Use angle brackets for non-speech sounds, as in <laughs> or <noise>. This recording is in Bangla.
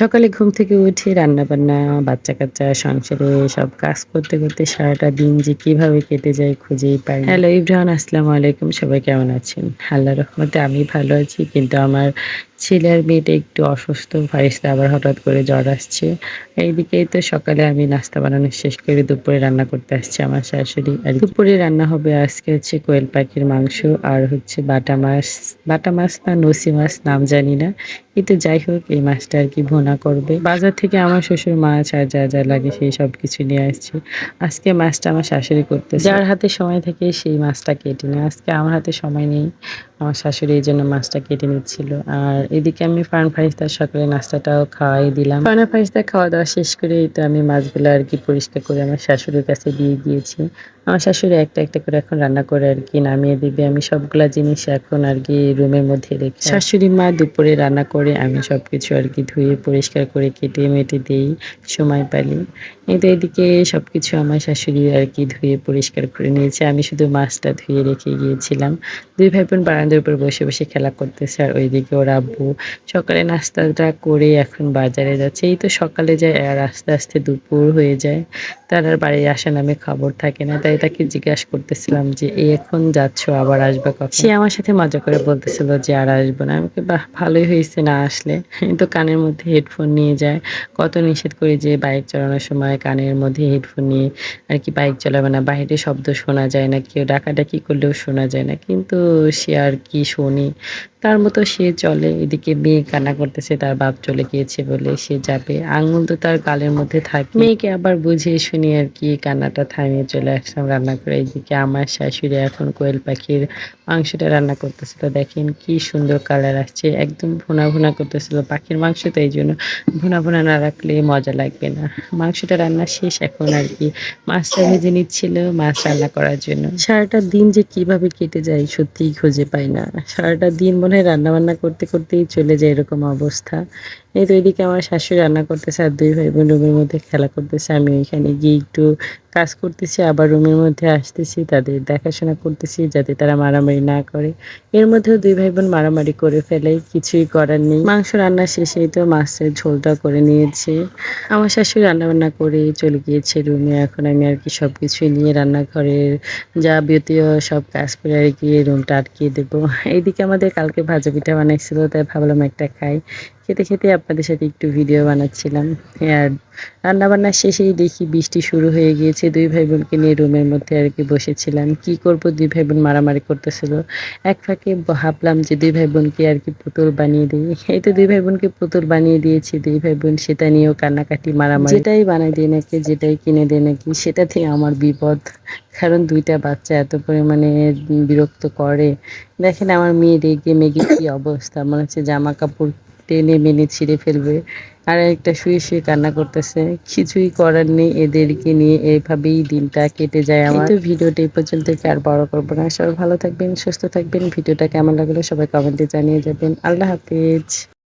সকালে ঘুম থেকে উঠে রান্নাবান্না বাচ্চা কাচ্চা সংসারে সব কাজ করতে করতে সারাটা দিন যে কীভাবে কেটে যায় খুঁজেই পাই হ্যালো ইব্রাহান আসসালামু আলাইকুম সবাই কেমন আছেন? আল্লাহ রহমতে আমি ভালো আছি কিন্তু আমার ছেলের মেয়েটা একটু অসুস্থ ফারিস্তা আবার হঠাৎ করে জ্বর আসছে। এইদিকেই তো সকালে আমি নাস্তা বানানো শেষ করে দুপুরে রান্না করতে আসছি আমার শাশুড়ি আর দুপুরে রান্না হবে আজকে হচ্ছে কোয়েল পাখির মাংস আর হচ্ছে বাটা মাছ বাটা মাছ না নসি মাছ নাম জানি না। কিন্তু যাই হোক এই মাছটা আর কি ভোনা করবে। বাজার থেকে আমার শ্বশুর মাছ আর যা যা লাগে সেই সব কিছু নিয়ে আসছি। আজকে মাছটা আমার শাশুড়ি করতে যার হাতে সময় থাকে সেই মাছটা কেটে নেয়। আজকে আমার হাতে সময় নেই। আমার শাশুড়ি এই জন্য মাছটা কেটে নিচ্ছিল। আর এদিকে আমি ফার্ন ফারিস্তার সকালে নাস্তাটাও খাওয়াই দিলাম। ফার্ন ফারিস্তা খাওয়া দাওয়া শেষ করে তো আমি মাছগুলো আর কি পরিষ্কার করে আমার শাশুড়ির কাছে দিয়ে দিয়েছি আমার শাশুড়ি একটা একটা করে এখন রান্না করে আর কি নামিয়ে দিবে। আমি সবগুলা জিনিস এখন আর কি রুমের মধ্যে রেখে শাশুড়ি মা দুপুরে রান্না করে আমি সব কিছু আর কি ধুয়ে পরিষ্কার করে কেটে মেটে দিই, সময় পালি। কিন্তু এদিকে সব কিছু আমার শাশুড়ি আর কি ধুয়ে পরিষ্কার করে নিয়েছে। আমি শুধু মাছটা ধুয়ে রেখে গিয়েছিলাম। দুই ভাই বোন বারান্দার উপর বসে বসে খেলা করতেছে। আর ওইদিকে ওর আব্বু সকালে নাস্তাটা করে এখন বাজারে যাচ্ছে। এই তো সকালে যায় আর আস্তে আস্তে দুপুর হয়ে যায়। তার আর বাড়ি আসা নামে খবর থাকে না। তাই তাকে জিজ্ঞাসা করতেছিলাম যে এখন যাচ্ছ, আবার আসবে কখন? সে আমার সাথে মজা করে বলতেছিল যে, আর আসব না। আমাকে বাহ, ভালোই হয়েছে না আসলে। <laughs> তো কানের মধ্যে হেডফোন নিয়ে যায়। কত নিষেধ করি যে, বাইক চালানোর সময় কানের মধ্যে হেডফোন নিয়ে আর কি বাইক চালাবে না। বাইরে শব্দ শোনা যায় না, কেউ ডাকাডাকি করলেও শোনা যায় না। কিন্তু সে আর কি শোনে? তার মতো সে চলে, এদিকে মেয়ে কান্না করতেছে, তার বাপ চলে গিয়েছে বলে সে যাবে। আঙুল তো তার গালের মধ্যে থাকে। মেয়েকে আবার বুঝিয়ে শুনিয়ে আর কি কান্নাটা থামিয়ে চলে আসলাম রান্না করে। এইদিকে আমার শাশুড়ি এখন কোয়েল পাখির মাংসটা রান্না করতেছিল। দেখেন কি সুন্দর কালার আসছে, একদম ভুনা ভুনা করতেছিল পাখির মাংস, তো এই জন্য ভুনা ভুনা না রাখলে মজা লাগবে না। মাংসটা রান্না শেষ এখন আর কি। মাছটা ভেজে নিচ্ছিল মাছ রান্না করার জন্য। সারাটা দিন যে কীভাবে কেটে যায় সত্যিই খুঁজে পাই না। সারাটা দিন মনে হয় রান্না বান্না করতে করতেই চলে যায় এরকম অবস্থা। এই তো এদিকে আমার শাশুড়ি রান্না করতেছে আর দুই ভাই বোন রুমের মধ্যে খেলা করতেছে। আমি ওইখানে গিয়ে একটু কাজ করতেছি, আবার রুমের মধ্যে আসতেছি, তাদের দেখাশোনা করতেছি যাতে তারা মারামারি না করে। এর মধ্যেও দুই ভাই বোন মারামারি করে ফেলে, কিছুই করার নেই। মাংস রান্না শেষেই তো মাছের ঝোলটা করে নিয়েছে। আমার শাশুড়ি রান্না বান্না করে চলে গিয়েছে রুমে এখন আমি আর কি সব কিছুই নিয়ে রান্নাঘরের যাবতীয় সব কাজ করে আর কি রুমটা আটকিয়ে দেবো। এইদিকে আমাদের কালকে ভাজা পিঠা বানাইছিল, তাই ভাবলাম একটা খাই। খেতে খেতে আপনাদের সাথে একটু ভিডিও বানাচ্ছিলাম। আর রান্না বান্না শেষেই দেখি বৃষ্টি শুরু হয়ে গিয়েছে দুই ভাই বোনকে নিয়ে রুমের মধ্যে আর কি বসেছিলাম। কি করব? দুই ভাই বোন মারামারি করতেছিল। এক ফাঁকে ভাবলাম যে দুই ভাই বোনকে আর কি পুতুল বানিয়ে দিই। এই তো দুই ভাই বোনকে পুতুল বানিয়ে দিয়েছি। দুই ভাই বোন সেটা নিয়েও কান্নাকাটি, মারামারি। যেটাই বানাই দিই নাকি, যেটাই কিনে দেয় নাকি, সেটা থেকে আমার বিপদ। কারণ দুইটা বাচ্চা এত পরিমাণে বিরক্ত করে। দেখেন আমার মেয়ে রেগে মেগে কি অবস্থা। মনে হচ্ছে জামা কাপড় টেনে মেনে ছিঁড়ে ফেলবে। আর একটা শুয়ে শুয়ে কান্না করতেছে। কিছুই করার নেই এদেরকে নিয়ে। এইভাবেই দিনটা কেটে যায় আমার। তো ভিডিওটা এই পর্যন্ত আর বড় করব না। সবাই ভালো থাকবেন, সুস্থ থাকবেন। ভিডিওটা কেমন লাগল সবাই কমেন্টে জানিয়ে যাবেন। আল্লাহ হাফিজ।